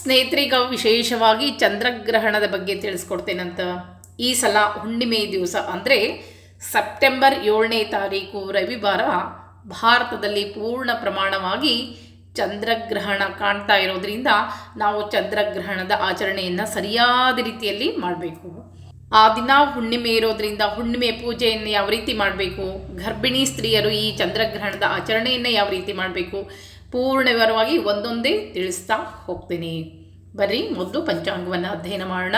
ಸ್ನೇಹಿತರಿಗ ವಿಶೇಷವಾಗಿ ಚಂದ್ರಗ್ರಹಣದ ಬಗ್ಗೆ ತಿಳಿಸ್ಕೊಡ್ತೇನಂತ ಈ ಸಲ ಹುಣ್ಣಿಮೆ ದಿವಸ ಅಂದರೆ ಸೆಪ್ಟೆಂಬರ್ ಏಳನೇ ತಾರೀಕು ರವಿವಾರ ಭಾರತದಲ್ಲಿ ಪೂರ್ಣ ಪ್ರಮಾಣವಾಗಿ ಚಂದ್ರಗ್ರಹಣ ಕಾಣ್ತಾ ಇರೋದ್ರಿಂದ ನಾವು ಚಂದ್ರಗ್ರಹಣದ ಆಚರಣೆಯನ್ನು ಸರಿಯಾದ ರೀತಿಯಲ್ಲಿ ಮಾಡಬೇಕು. ಆ ದಿನ ಹುಣ್ಣಿಮೆ ಇರೋದ್ರಿಂದ ಹುಣ್ಣಿಮೆ ಪೂಜೆಯನ್ನು ಯಾವ ರೀತಿ ಮಾಡಬೇಕು? ಗರ್ಭಿಣಿ ಸ್ತ್ರೀಯರು ಈ ಚಂದ್ರಗ್ರಹಣದ ಆಚರಣೆಯನ್ನು ಯಾವ ರೀತಿ ಮಾಡಬೇಕು? ಪೂರ್ಣ ವಿವರವಾಗಿ ಒಂದೊಂದೇ ತಿಳಿಸ್ತಾ ಹೋಗ್ತೀನಿ. ಬರ್ರಿ, ಮೊದಲು ಪಂಚಾಂಗವನ್ನು ಅಧ್ಯಯನ ಮಾಡೋಣ.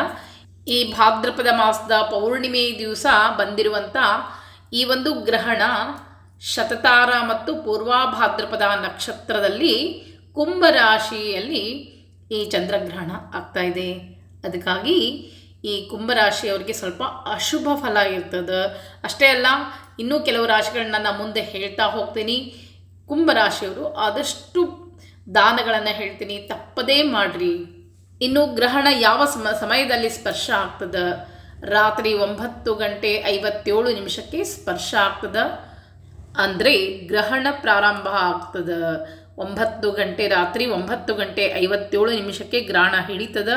ಈ ಭಾದ್ರಪದ ಮಾಸದ ಪೌರ್ಣಿಮೆ ದಿವಸ ಬಂದಿರುವಂಥ ಈ ಒಂದು ಗ್ರಹಣ ಶತತಾರ ಮತ್ತು ಪೂರ್ವಾಭಾದ್ರಪದ ನಕ್ಷತ್ರದಲ್ಲಿ ಕುಂಭರಾಶಿಯಲ್ಲಿ ಈ ಚಂದ್ರಗ್ರಹಣ ಆಗ್ತಾ ಇದೆ. ಅದಕ್ಕಾಗಿ ಈ ಕುಂಭರಾಶಿಯವರಿಗೆ ಸ್ವಲ್ಪ ಅಶುಭ ಫಲ ಇರ್ತದೆ. ಅಷ್ಟೇ ಅಲ್ಲ, ಇನ್ನೂ ಕೆಲವು ರಾಶಿಗಳನ್ನ ನಾನು ಮುಂದೆ ಹೇಳ್ತಾ ಹೋಗ್ತೀನಿ. ಕುಂಭರಾಶಿಯವರು ಆದಷ್ಟು ದಾನಗಳನ್ನು ಹೇಳ್ತೀನಿ, ತಪ್ಪದೇ ಮಾಡಿರಿ. ಇನ್ನು ಗ್ರಹಣ ಯಾವ ಸಮ, ಸಮಯದಲ್ಲಿ ಸ್ಪರ್ಶ ಆಗ್ತದೆ? ರಾತ್ರಿ ಒಂಬತ್ತು ಗಂಟೆ ಐವತ್ತೇಳು ನಿಮಿಷಕ್ಕೆ ಸ್ಪರ್ಶ ಆಗ್ತದೆ? ಅಂದರೆ ಗ್ರಹಣ ಪ್ರಾರಂಭ ಆಗ್ತದ. ಒಂಬತ್ತು ಗಂಟೆ, ರಾತ್ರಿ ಒಂಬತ್ತು ಗಂಟೆ ಐವತ್ತೇಳು ನಿಮಿಷಕ್ಕೆ ಗ್ರಹಣ ಹಿಡಿತದ?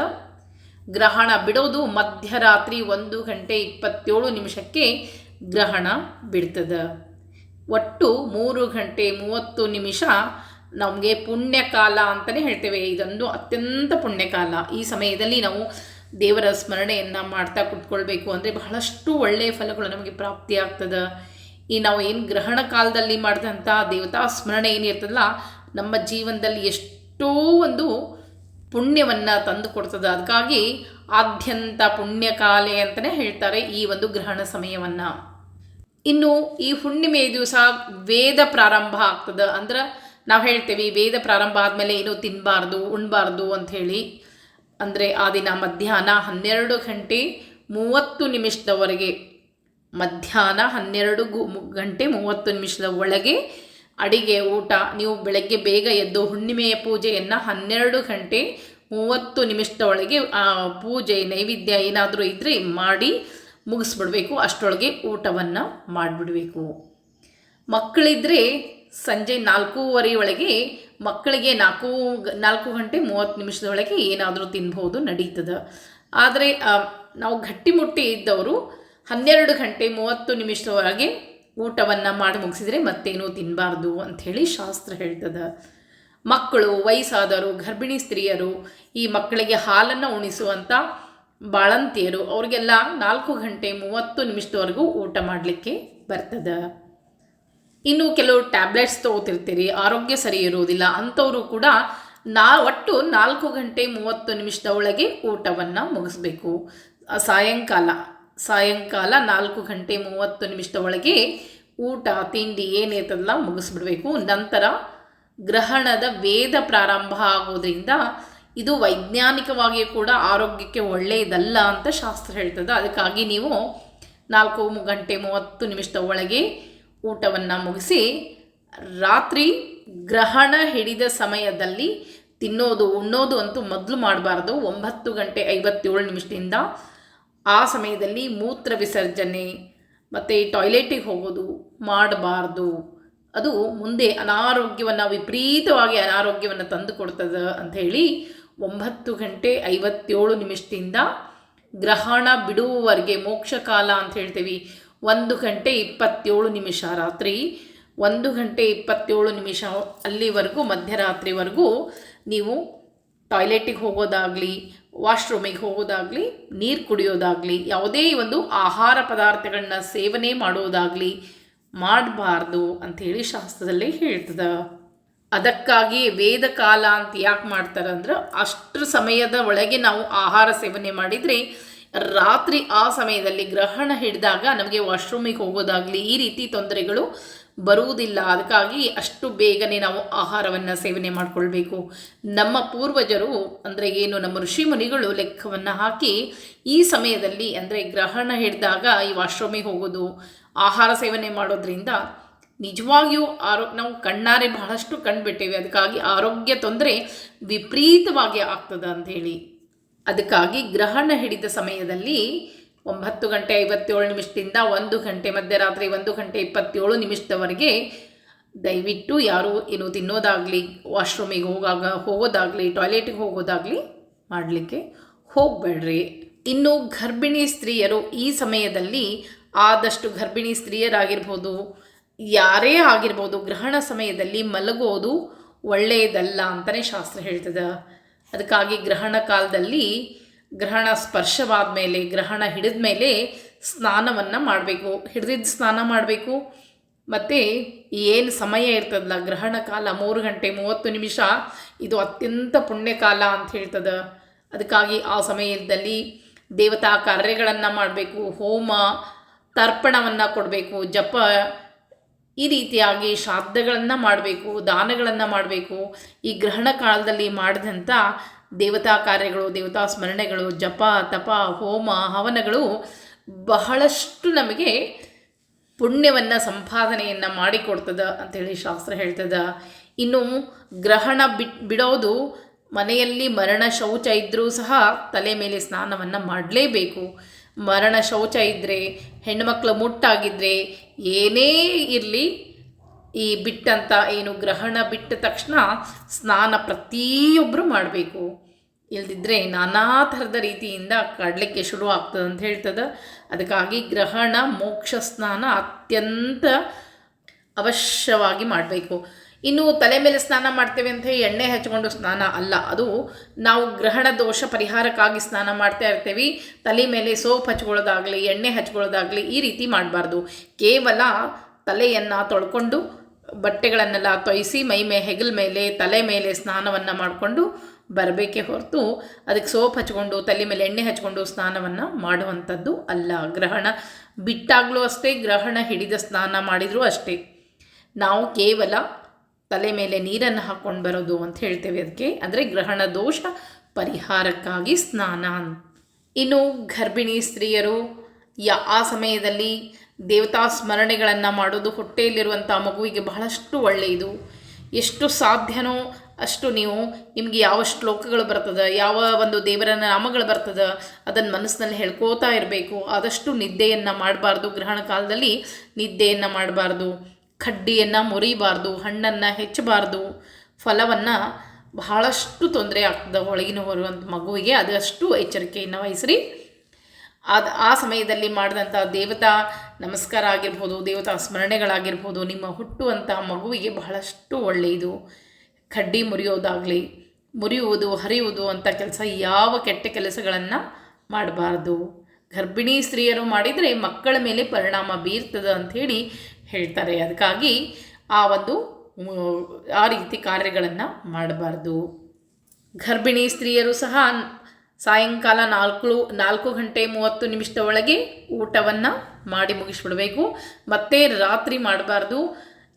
ಗ್ರಹಣ ಬಿಡೋದು ಮಧ್ಯರಾತ್ರಿ ಒಂದು ಗಂಟೆ ಇಪ್ಪತ್ತೇಳು ನಿಮಿಷಕ್ಕೆ ಗ್ರಹಣ ಬಿಡ್ತದೆ. ಒಟ್ಟು ಮೂರು ಗಂಟೆ ಮೂವತ್ತು ನಿಮಿಷ ನಮಗೆ ಪುಣ್ಯಕಾಲ ಅಂತಲೇ ಹೇಳ್ತೇವೆ. ಇದೊಂದು ಅತ್ಯಂತ ಪುಣ್ಯಕಾಲ. ಈ ಸಮಯದಲ್ಲಿ ನಾವು ದೇವರ ಸ್ಮರಣೆಯನ್ನು ಮಾಡ್ತಾ ಕುತ್ಕೊಳ್ಬೇಕು ಅಂದರೆ ಬಹಳಷ್ಟು ಒಳ್ಳೆಯ ಫಲಗಳು ನಮಗೆ ಪ್ರಾಪ್ತಿ ಆಗ್ತದೆ. ಈ ನಾವು ಏನು ಗ್ರಹಣ ಕಾಲದಲ್ಲಿ ಮಾಡಿದಂಥ ದೇವತಾ ಸ್ಮರಣೆ ಏನಿರ್ತದಲ್ಲ ನಮ್ಮ ಜೀವನದಲ್ಲಿ ಎಷ್ಟೋ ಒಂದು ಪುಣ್ಯವನ್ನು ತಂದು ಕೊಡ್ತದೆ. ಅದಕ್ಕಾಗಿ ಆದ್ಯಂತ ಪುಣ್ಯಕಾಲೆ ಅಂತಲೇ ಹೇಳ್ತಾರೆ ಈ ಒಂದು ಗ್ರಹಣ ಸಮಯವನ್ನು. ಇನ್ನು ಈ ಹುಣ್ಣಿಮೆ ದಿವಸ ವೇದ ಪ್ರಾರಂಭ ಆಗ್ತದೆ. ಅಂದ್ರೆ ನಾವು ಹೇಳ್ತೇವೆ ವೇದ ಪ್ರಾರಂಭ ಆದಮೇಲೆ ಏನು ತಿನ್ನಬಾರ್ದು ಉಣ್ಬಾರ್ದು ಅಂಥೇಳಿ ಅಂದರೆ ಆ ದಿನ ಮಧ್ಯಾಹ್ನ ಹನ್ನೆರಡು ಗಂಟೆ ಮೂವತ್ತು ನಿಮಿಷದವರೆಗೆ, ಮಧ್ಯಾಹ್ನ ಹನ್ನೆರಡು ಗಂಟೆ ಮೂವತ್ತು ನಿಮಿಷದ ಒಳಗೆ ಅಡಿಗೆ, ಊಟ, ನೀವು ಬೆಳಗ್ಗೆ ಬೇಗ ಎದ್ದು ಹುಣ್ಣಿಮೆಯ ಪೂಜೆಯನ್ನು ಹನ್ನೆರಡು ಗಂಟೆ ಮೂವತ್ತು ನಿಮಿಷದ ಒಳಗೆ ಪೂಜೆ ನೈವೇದ್ಯ ಏನಾದರೂ ಇದ್ದರೆ ಮಾಡಿ ಮುಗಿಸ್ಬಿಡ್ಬೇಕು. ಅಷ್ಟರೊಳಗೆ ಊಟವನ್ನು ಮಾಡಿಬಿಡಬೇಕು. ಮಕ್ಕಳಿದ್ರೆ ಸಂಜೆ ನಾಲ್ಕೂವರೆ ಒಳಗೆ ಮಕ್ಕಳಿಗೆ ನಾಲ್ಕು ನಾಲ್ಕು ಗಂಟೆ ಮೂವತ್ತು ನಿಮಿಷದೊಳಗೆ ಏನಾದರೂ ತಿನ್ಬೋದು ನಡೀತದೆ. ಆದರೆ ನಾವು ಗಟ್ಟಿಮುಟ್ಟಿ ಇದ್ದವರು ಹನ್ನೆರಡು ಗಂಟೆ ಮೂವತ್ತು ನಿಮಿಷದೊಳಗೆ ಊಟವನ್ನು ಮಾಡಿ ಮುಗಿಸಿದರೆ ಮತ್ತೇನೂ ತಿನ್ನಬಾರ್ದು ಅಂಥೇಳಿ ಶಾಸ್ತ್ರ ಹೇಳ್ತದೆ. ಮಕ್ಕಳು, ವಯಸ್ಸಾದವರು, ಗರ್ಭಿಣಿ ಸ್ತ್ರೀಯರು ಈ ಮಕ್ಕಳಿಗೆ ಹಾಲನ್ನು ಉಣಿಸುವಂಥ ಬಾಳಂತಿಯರು, ಅವ್ರಿಗೆಲ್ಲ ನಾಲ್ಕು ಗಂಟೆ ಮೂವತ್ತು ನಿಮಿಷದವರೆಗೂ ಊಟ ಮಾಡಲಿಕ್ಕೆ ಬರ್ತದೆ. ಇನ್ನು ಕೆಲವು ಟ್ಯಾಬ್ಲೆಟ್ಸ್ ತೊಗೋತಿರ್ತೀರಿ, ಆರೋಗ್ಯ ಸರಿ ಇರುವುದಿಲ್ಲ, ಅಂಥವರು ಕೂಡ ನಾ, ಒಟ್ಟು ನಾಲ್ಕು ಗಂಟೆ ಮೂವತ್ತು ನಿಮಿಷದ ಒಳಗೆ ಊಟವನ್ನು ಮುಗಿಸ್ಬೇಕು. ಸಾಯಂಕಾಲ ಸಾಯಂಕಾಲ ನಾಲ್ಕು ಗಂಟೆ ಮೂವತ್ತು ನಿಮಿಷದ ಒಳಗೆ ಊಟ, ತಿಂಡಿ ಏನಿರ್ತದಲ್ಲ ಮುಗಿಸ್ಬಿಡ್ಬೇಕು. ನಂತರ ಗ್ರಹಣದ ವೇದ ಪ್ರಾರಂಭ ಆಗೋದ್ರಿಂದ ಇದು ವೈಜ್ಞಾನಿಕವಾಗಿ ಕೂಡ ಆರೋಗ್ಯಕ್ಕೆ ಒಳ್ಳೆಯದಲ್ಲ ಅಂತ ಶಾಸ್ತ್ರ ಹೇಳ್ತದೆ. ಅದಕ್ಕಾಗಿ ನೀವು ನಾಲ್ಕು ಗಂಟೆ ಮೂವತ್ತು ನಿಮಿಷದ ಒಳಗೆ ಊಟವನ್ನು ಮುಗಿಸಿ, ರಾತ್ರಿ ಗ್ರಹಣ ಹಿಡಿದ ಸಮಯದಲ್ಲಿ ತಿನ್ನೋದು, ಉಣ್ಣೋದು ಅಂತೂ ಮೊದಲು ಮಾಡಬಾರ್ದು. ಒಂಬತ್ತು ಗಂಟೆ ಐವತ್ತೇಳು ನಿಮಿಷದಿಂದ ಆ ಸಮಯದಲ್ಲಿ ಮೂತ್ರ ವಿಸರ್ಜನೆ, ಮತ್ತು ಟಾಯ್ಲೆಟಿಗೆ ಹೋಗೋದು ಮಾಡಬಾರ್ದು. ಅದು ಮುಂದೆ ಅನಾರೋಗ್ಯವನ್ನು ವಿಪರೀತವಾಗಿ ಅನಾರೋಗ್ಯವನ್ನು ತಂದು ಕೊಡ್ತದೆ ಅಂಥೇಳಿ ಒಂಬತ್ತು ಗಂಟೆ ಐವತ್ತೇಳು ನಿಮಿಷದಿಂದ ಗ್ರಹಣ ಬಿಡುವವರೆಗೆ ಮೋಕ್ಷಕಾಲ ಅಂತ ಹೇಳ್ತೀವಿ. ಒಂದು ಗಂಟೆ ಇಪ್ಪತ್ತೇಳು ನಿಮಿಷ ರಾತ್ರಿ, ಒಂದು ಗಂಟೆ ಇಪ್ಪತ್ತೇಳು ನಿಮಿಷ ಅಲ್ಲಿವರೆಗೂ, ಮಧ್ಯರಾತ್ರಿವರೆಗೂ ನೀವು ಟಾಯ್ಲೆಟಿಗೆ ಹೋಗೋದಾಗಲಿ, ವಾಶ್ರೂಮಿಗೆ ಹೋಗೋದಾಗಲಿ, ನೀರು ಕುಡಿಯೋದಾಗಲಿ, ಯಾವುದೇ ಒಂದು ಆಹಾರ ಪದಾರ್ಥಗಳನ್ನ ಸೇವನೆ ಮಾಡೋದಾಗಲಿ ಮಾಡಬಾರ್ದು ಅಂಥೇಳಿ ಶಾಸ್ತ್ರದಲ್ಲಿ ಹೇಳ್ತದೆ. ಅದಕ್ಕಾಗಿ ವೇದ ಕಾಲ ಅಂತ ಯಾಕೆ ಮಾಡ್ತಾರೆ ಅಂದ್ರೆ ಸಮಯದ ಒಳಗೆ ನಾವು ಆಹಾರ ಸೇವನೆ ಮಾಡಿದರೆ ರಾತ್ರಿ ಆ ಸಮಯದಲ್ಲಿ ಗ್ರಹಣ ಹಿಡಿದಾಗ ನಮಗೆ ವಾಶ್ರೂಮಿಗೆ ಹೋಗೋದಾಗಲಿ ಈ ರೀತಿ ತೊಂದರೆಗಳು ಬರುವುದಿಲ್ಲ. ಅದಕ್ಕಾಗಿ ಅಷ್ಟು ಬೇಗನೆ ನಾವು ಆಹಾರವನ್ನು ಸೇವನೆ ಮಾಡಿಕೊಳ್ಬೇಕು. ನಮ್ಮ ಪೂರ್ವಜರು ಅಂದರೆ ಏನು ನಮ್ಮ ಋಷಿ ಮುನಿಗಳು ಲೆಕ್ಕವನ್ನು ಹಾಕಿ ಈ ಸಮಯದಲ್ಲಿ ಅಂದರೆ ಗ್ರಹಣ ಹಿಡಿದಾಗ ಈ ವಾಶ್ರೂಮಿಗೆ ಹೋಗೋದು, ಆಹಾರ ಸೇವನೆ ಮಾಡೋದ್ರಿಂದ ನಿಜವಾಗಿಯೂ ಆರೋ, ನಾವು ಕಣ್ಣಾರೆ ಬಹಳಷ್ಟು ಕಂಡುಬಿಟ್ಟೇವೆ. ಅದಕ್ಕಾಗಿ ಆರೋಗ್ಯ ತೊಂದರೆ ವಿಪರೀತವಾಗಿ ಆಗ್ತದೆ ಅಂಥೇಳಿ ಅದಕ್ಕಾಗಿ ಗ್ರಹಣ ಹಿಡಿದ ಸಮಯದಲ್ಲಿ ಒಂಬತ್ತು ಗಂಟೆ ಐವತ್ತೇಳು ನಿಮಿಷದಿಂದ ಒಂದು ಗಂಟೆ ಮಧ್ಯರಾತ್ರಿ ಒಂದು ಗಂಟೆ ಇಪ್ಪತ್ತೇಳು ನಿಮಿಷದವರೆಗೆ ದಯವಿಟ್ಟು ಯಾರು ಏನು ತಿನ್ನೋದಾಗಲಿ, ವಾಶ್ರೂಮಿಗೆ ಹೋಗಾಗ, ಹೋಗೋದಾಗಲಿ, ಟಾಯ್ಲೆಟಿಗೆ ಹೋಗೋದಾಗಲಿ ಮಾಡಲಿಕ್ಕೆ ಹೋಗಬೇಡ್ರಿ. ಇನ್ನು ಗರ್ಭಿಣಿ ಸ್ತ್ರೀಯರು ಈ ಸಮಯದಲ್ಲಿ ಆದಷ್ಟು ಗರ್ಭಿಣಿ ಸ್ತ್ರೀಯರಾಗಿರ್ಬೋದು ಯಾರೇ ಆಗಿರ್ಬೋದು ಗ್ರಹಣ ಸಮಯದಲ್ಲಿ ಮಲಗೋದು ಒಳ್ಳೆಯದಲ್ಲ ಅಂತಲೇ ಶಾಸ್ತ್ರ ಹೇಳ್ತದೆ. ಅದಕ್ಕಾಗಿ ಗ್ರಹಣ ಕಾಲದಲ್ಲಿ ಗ್ರಹಣ ಸ್ಪರ್ಶವಾದ ಮೇಲೆ, ಗ್ರಹಣ ಹಿಡಿದ ಮೇಲೆ ಸ್ನಾನವನ್ನು ಮಾಡಬೇಕು. ಹಿಡಿದಿದ್ದು ಸ್ನಾನ ಮಾಡಬೇಕು. ಮತ್ತು ಏನು ಸಮಯ ಇರ್ತದಲ್ಲ? ಗ್ರಹಣ ಕಾಲ ಮೂರು ಗಂಟೆ ಮೂವತ್ತು ನಿಮಿಷ. ಇದು ಅತ್ಯಂತ ಪುಣ್ಯಕಾಲ ಅಂತ ಹೇಳ್ತದೆ. ಅದಕ್ಕಾಗಿ ಆ ಸಮಯದಲ್ಲಿ ದೇವತಾ ಕಾರ್ಯಗಳನ್ನು ಮಾಡಬೇಕು. ಹೋಮ, ತರ್ಪಣವನ್ನು ಕೊಡಬೇಕು. ಜಪ ಈ ರೀತಿಯಾಗಿ ಶ್ರಾದ್ದಗಳನ್ನು ಮಾಡಬೇಕು, ದಾನಗಳನ್ನು ಮಾಡಬೇಕು. ಈ ಗ್ರಹಣ ಕಾಲದಲ್ಲಿ ಮಾಡಿದಂಥ ದೇವತಾ ಕಾರ್ಯಗಳು, ದೇವತಾ ಸ್ಮರಣೆಗಳು, ಜಪ, ತಪ, ಹೋಮ, ಹವನಗಳು ಬಹಳಷ್ಟು ನಮಗೆ ಪುಣ್ಯವನ್ನು, ಸಂಪಾದನೆಯನ್ನು ಮಾಡಿಕೊಡ್ತದ ಅಂತೇಳಿ ಶಾಸ್ತ್ರ ಹೇಳ್ತದ. ಇನ್ನು ಗ್ರಹಣ ಬಿಟ್, ಬಿಡೋದು ಮನೆಯಲ್ಲಿ ಮರಣ ಶೌಚ ಇದ್ದರೂ ಸಹ ತಲೆ ಮೇಲೆ ಸ್ನಾನವನ್ನು ಮಾಡಲೇಬೇಕು. ಮರಣ ಶೌಚ ಇದ್ದರೆ ಹೆಣ್ಣುಮಕ್ಕಳು ಮುಟ್ಟಾಗಿದ್ದರೆ ಏನೇ ಇರಲಿ, ಈ ಬಿಟ್ಟಂತ ಏನು ಗ್ರಹಣ ಬಿಟ್ಟ ತಕ್ಷಣ ಸ್ನಾನ ಪ್ರತಿಯೊಬ್ಬರು ಮಾಡಬೇಕು. ಇಲ್ದಿದ್ರೆ ನಾನಾ ಥರದ ರೀತಿಯಿಂದ ಕಾಡಲಿಕ್ಕೆ ಶುರು ಆಗ್ತದೆ ಅಂತ ಹೇಳ್ತದೆ. ಅದಕ್ಕಾಗಿ ಗ್ರಹಣ, ಮೋಕ್ಷ ಸ್ನಾನ ಅತ್ಯಂತ ಅವಶ್ಯವಾಗಿ ಮಾಡಬೇಕು. ಇನ್ನು ತಲೆ ಮೇಲೆ ಸ್ನಾನ ಮಾಡ್ತೇವೆ ಅಂತ ಹೇಳಿ ಎಣ್ಣೆ ಹಚ್ಕೊಂಡು ಸ್ನಾನ ಅಲ್ಲ. ಅದು ನಾವು ಗ್ರಹಣ ದೋಷ ಪರಿಹಾರಕ್ಕಾಗಿ ಸ್ನಾನ ಮಾಡ್ತಾ ಇರ್ತೀವಿ. ತಲೆ ಮೇಲೆ ಸೋಪ್ ಹಚ್ಕೊಳ್ಳೋದಾಗಲಿ, ಎಣ್ಣೆ ಹಚ್ಕೊಳ್ಳೋದಾಗಲಿ ಈ ರೀತಿ ಮಾಡಬಾರ್ದು. ಕೇವಲ ತಲೆಯನ್ನು ತೊಳ್ಕೊಂಡು ಬಟ್ಟೆಗಳನ್ನೆಲ್ಲ ತೊಯಿಸಿ ಮೈ ಮೇ, ಹೆಗಲ ಮೇಲೆ, ತಲೆ ಮೇಲೆ ಸ್ನಾನವನ್ನು ಮಾಡಿಕೊಂಡು ಬರಬೇಕೇ ಹೊರತು ಅದಕ್ಕೆ ಸೋಪ್ ಹಚ್ಕೊಂಡು, ತಲೆ ಮೇಲೆ ಎಣ್ಣೆ ಹಚ್ಕೊಂಡು ಸ್ನಾನವನ್ನು ಮಾಡುವಂಥದ್ದು ಅಲ್ಲ. ಗ್ರಹಣ ಬಿಟ್ಟಾಗಲೂ ಅಷ್ಟೇ, ಗ್ರಹಣ ಹಿಡಿದ ಸ್ನಾನ ಮಾಡಿದರೂ ಅಷ್ಟೇ. ನಾವು ಕೇವಲ ತಲೆ ಮೇಲೆ ನೀರನ್ನು ಹಾಕ್ಕೊಂಡು ಬರೋದು ಅಂತ ಹೇಳ್ತೇವೆ ಅದಕ್ಕೆ. ಅಂದರೆ ಗ್ರಹಣ ದೋಷ ಪರಿಹಾರಕ್ಕಾಗಿ ಸ್ನಾನ ಇನ್ನು ಗರ್ಭಿಣಿ ಸ್ತ್ರೀಯರು ಯಾ, ಆ ಸಮಯದಲ್ಲಿ ದೇವತಾ ಸ್ಮರಣೆಗಳನ್ನು ಮಾಡೋದು ಹೊಟ್ಟೆಯಲ್ಲಿರುವಂಥ ಮಗುವಿಗೆ ಬಹಳಷ್ಟು ಒಳ್ಳೆಯದು. ಎಷ್ಟು ಸಾಧ್ಯನೋ ಅಷ್ಟು ನೀವು ನಿಮಗೆ ಯಾವ ಶ್ಲೋಕಗಳು ಬರ್ತದೆ, ಯಾವ ಒಂದು ದೇವರ ನಾಮಗಳು ಬರ್ತದೆ, ಅದನ್ನು ಮನಸ್ಸಿನಲ್ಲಿ ಹೇಳ್ಕೋತಾ ಇರಬೇಕು. ಆದಷ್ಟು ನಿದ್ದೆಯನ್ನು ಮಾಡಬಾರ್ದು. ಗ್ರಹಣ ಕಾಲದಲ್ಲಿ ನಿದ್ದೆಯನ್ನು ಮಾಡಬಾರ್ದು. ಕಡ್ಡಿಯನ್ನು ಮುರಿಬಾರ್ದು, ಹಣ್ಣನ್ನು ಹೆಚ್ಚಬಾರ್ದು, ಫಲವನ್ನು ಬಹಳಷ್ಟು ತೊಂದರೆ ಆಗ್ತದೆ ಒಳಗಿನ ಬರುವಂಥ ಮಗುವಿಗೆ. ಅದಷ್ಟು ಎಚ್ಚರಿಕೆಯನ್ನು ವಹಿಸ್ರಿ ಅದು ಆ ಸಮಯದಲ್ಲಿ ಮಾಡಿದಂಥ ದೇವತಾ ನಮಸ್ಕಾರ ಆಗಿರ್ಬೋದು, ದೇವತಾ ಸ್ಮರಣೆಗಳಾಗಿರ್ಬೋದು, ನಿಮ್ಮ ಹುಟ್ಟುವಂಥ ಮಗುವಿಗೆ ಬಹಳಷ್ಟು ಒಳ್ಳೆಯದು. ಕಡ್ಡಿ ಮುರಿಯೋದಾಗಲಿ, ಮುರಿಯುವುದು, ಹರಿಯುವುದು ಅಂತ ಕೆಲಸ ಯಾವ ಕೆಟ್ಟ ಕೆಲಸಗಳನ್ನು ಮಾಡಬಾರ್ದು. ಗರ್ಭಿಣಿ ಸ್ತ್ರೀಯರು ಮಾಡಿದರೆ ಮಕ್ಕಳ ಮೇಲೆ ಪರಿಣಾಮ ಬೀರ್ತದೆ ಅಂಥೇಳಿ ಹೇಳ್ತಾರೆ. ಅದಕ್ಕಾಗಿ ಆ ಒಂದು ಆ ರೀತಿ ಕಾರ್ಯಗಳನ್ನು ಮಾಡಬಾರ್ದು. ಗರ್ಭಿಣಿ ಸ್ತ್ರೀಯರು ಸಹ ಸಾಯಂಕಾಲ ನಾಲ್ಕು ನಾಲ್ಕು ಗಂಟೆ ಮೂವತ್ತು ನಿಮಿಷದ ಒಳಗೆ ಊಟವನ್ನು ಮಾಡಿ ಮುಗಿಸ್ಬಿಡಬೇಕು. ಮತ್ತೆ ರಾತ್ರಿ ಮಾಡಬಾರ್ದು.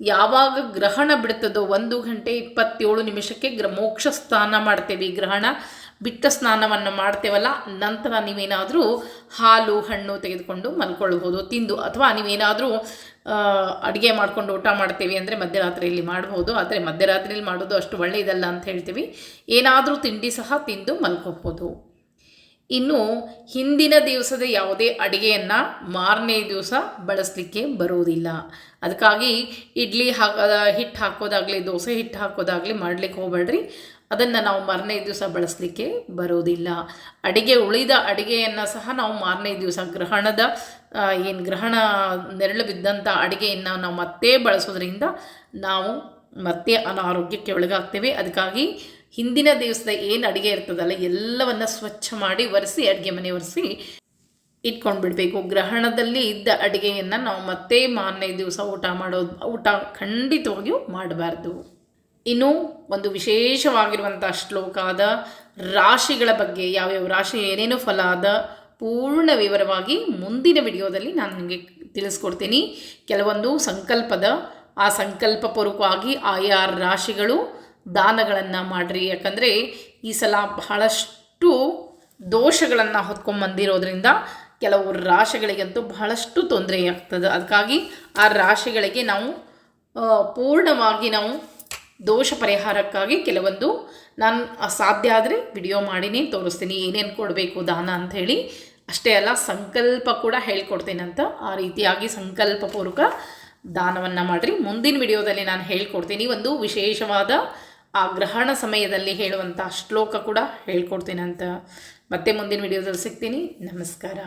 ಯಾವಾಗ ಗ್ರಹಣ ಬಿಡ್ತದೋ ಒಂದು ಗಂಟೆ ಇಪ್ಪತ್ತೇಳು ನಿಮಿಷಕ್ಕೆ ಗ್ರ, ಮೋಕ್ಷ ಸ್ನಾನ ಮಾಡ್ತೇವೆ ಗ್ರಹಣ. ಬಿಟ್ಟ ಸ್ನಾನವನ್ನು ಮಾಡ್ತೇವಲ್ಲ, ನಂತರ ನೀವೇನಾದರೂ ಹಾಲು, ಹಣ್ಣು ತೆಗೆದುಕೊಂಡು ಮಲ್ಕೊಳ್ಬೋದು ತಿಂದು ಅಥವಾ ನೀವೇನಾದರೂ ಅಡುಗೆ ಮಾಡಿಕೊಂಡು ಊಟ ಮಾಡ್ತೀವಿ ಅಂದರೆ ಮಧ್ಯರಾತ್ರಿಯಲ್ಲಿ ಮಾಡ್ಬೋದು, ಆದರೆ ಮಧ್ಯರಾತ್ರಿಯಲ್ಲಿ ಮಾಡೋದು ಅಷ್ಟು ಒಳ್ಳೆಯದಲ್ಲ ಅಂತ ಹೇಳ್ತೀವಿ. ಏನಾದರೂ ತಿಂಡಿ ಸಹ ತಿಂದು ಮಲ್ಕೋಬೋದು ಇನ್ನು ಹಿಂದಿನ ದಿವಸದ ಯಾವುದೇ ಅಡುಗೆಯನ್ನು ಮಾರನೇ ದಿವಸ ಬಳಸಲಿಕ್ಕೆ ಬರುವುದಿಲ್ಲ. ಅದಕ್ಕಾಗಿ ಇಡ್ಲಿ ಹಾಕ ಹಿಟ್ಟು ಹಾಕೋದಾಗಲಿ, ದೋಸೆ ಹಿಟ್ಟು ಹಾಕೋದಾಗಲಿ ಮಾಡಲಿಕ್ಕೆ ಹೋಗಬೇಡ್ರಿ. ಅದನ್ನು ನಾವು ಮಾರನೇ ದಿವಸ ಬಳಸಲಿಕ್ಕೆ ಬರೋದಿಲ್ಲ. ಅಡಿಗೆ ಉಳಿದ ಅಡಿಗೆಯನ್ನು ಸಹ ನಾವು ಮಾರನೇ ದಿವಸ ಗ್ರಹಣದ ಏನು ಗ್ರಹಣ ನೆರಳು ಬಿದ್ದಂಥ ಅಡಿಗೆಯನ್ನು ನಾವು ಮತ್ತೆ ಬಳಸೋದ್ರಿಂದ ನಾವು ಮತ್ತೆ ಅನಾರೋಗ್ಯಕ್ಕೆ ಒಳಗಾಗ್ತೇವೆ. ಅದಕ್ಕಾಗಿ ಹಿಂದಿನ ದಿವಸದ ಏನು ಅಡುಗೆ ಇರ್ತದಲ್ಲ ಎಲ್ಲವನ್ನು ಸ್ವಚ್ಛ ಮಾಡಿ ಒರೆಸಿ, ಅಡುಗೆ ಮನೆ ಒರೆಸಿ ಇಟ್ಕೊಂಡು ಬಿಡಬೇಕು ಗ್ರಹಣದಲ್ಲಿ ಇದ್ದ ಅಡುಗೆಯನ್ನು ನಾವು ಮತ್ತೆ ಮಾರನೇ ದಿವಸ ಊಟ ಮಾಡೋದು, ಊಟ ಖಂಡಿತವಾಗಿಯೂ ಮಾಡಬಾರ್ದು. ಇನ್ನು ಒಂದು ವಿಶೇಷವಾಗಿರುವಂಥ ಶ್ಲೋಕ ಆದ ರಾಶಿಗಳ ಬಗ್ಗೆ, ಯಾವ್ಯಾವ ರಾಶಿ, ಏನೇನು ಫಲ ಆದ ಪೂರ್ಣ ವಿವರವಾಗಿ ಮುಂದಿನ ವಿಡಿಯೋದಲ್ಲಿ ನಾನು ನಿಮಗೆ ತಿಳಿಸ್ಕೊಡ್ತೀನಿ. ಕೆಲವೊಂದು ಸಂಕಲ್ಪದ, ಆ ಸಂಕಲ್ಪ ಪೂರ್ವಕವಾಗಿ ಆಯಾ ರಾಶಿಗಳು ದಾನಗಳನ್ನು ಮಾಡಿರಿ. ಯಾಕಂದರೆ ಈ ಸಲ ಬಹಳಷ್ಟು ದೋಷಗಳನ್ನು ಹೊತ್ಕೊಂಡ್ಬಂದಿರೋದ್ರಿಂದ ಕೆಲವು ರಾಶಿಗಳಿಗಂತೂ ಬಹಳಷ್ಟು ತೊಂದರೆಯಾಗ್ತದೆ ಅದಕ್ಕಾಗಿ ಆ ರಾಶಿಗಳಿಗೆ ನಾವು ಪೂರ್ಣವಾಗಿ ನಾವು ದೋಷ ಪರಿಹಾರಕ್ಕಾಗಿ ಕೆಲವೊಂದು ನಾನು ಸಾಧ್ಯ ಆದರೆ ವಿಡಿಯೋ ಮಾಡಿನೇ ತೋರಿಸ್ತೀನಿ, ಏನೇನು ಕೊಡಬೇಕು ದಾನ ಅಂಥೇಳಿ ಅಷ್ಟೇ ಅಲ್ಲ, ಸಂಕಲ್ಪ ಕೂಡ ಹೇಳ್ಕೊಡ್ತೇನಂತ ಆ ರೀತಿಯಾಗಿ ಸಂಕಲ್ಪಪೂರ್ವಕ ದಾನವನ್ನು ಮಾಡಿರಿ. ಮುಂದಿನ ವಿಡಿಯೋದಲ್ಲಿ ನಾನು ಹೇಳ್ಕೊಡ್ತೀನಿ. ಒಂದು ವಿಶೇಷವಾದ ಆ ಗ್ರಹಣ ಸಮಯದಲ್ಲಿ ಹೇಳುವಂಥ ಶ್ಲೋಕ ಕೂಡ ಹೇಳ್ಕೊಡ್ತೀನಂತ ಮತ್ತೆ ಮುಂದಿನ ವಿಡಿಯೋದಲ್ಲಿ ಸಿಗ್ತೀನಿ. ನಮಸ್ಕಾರ.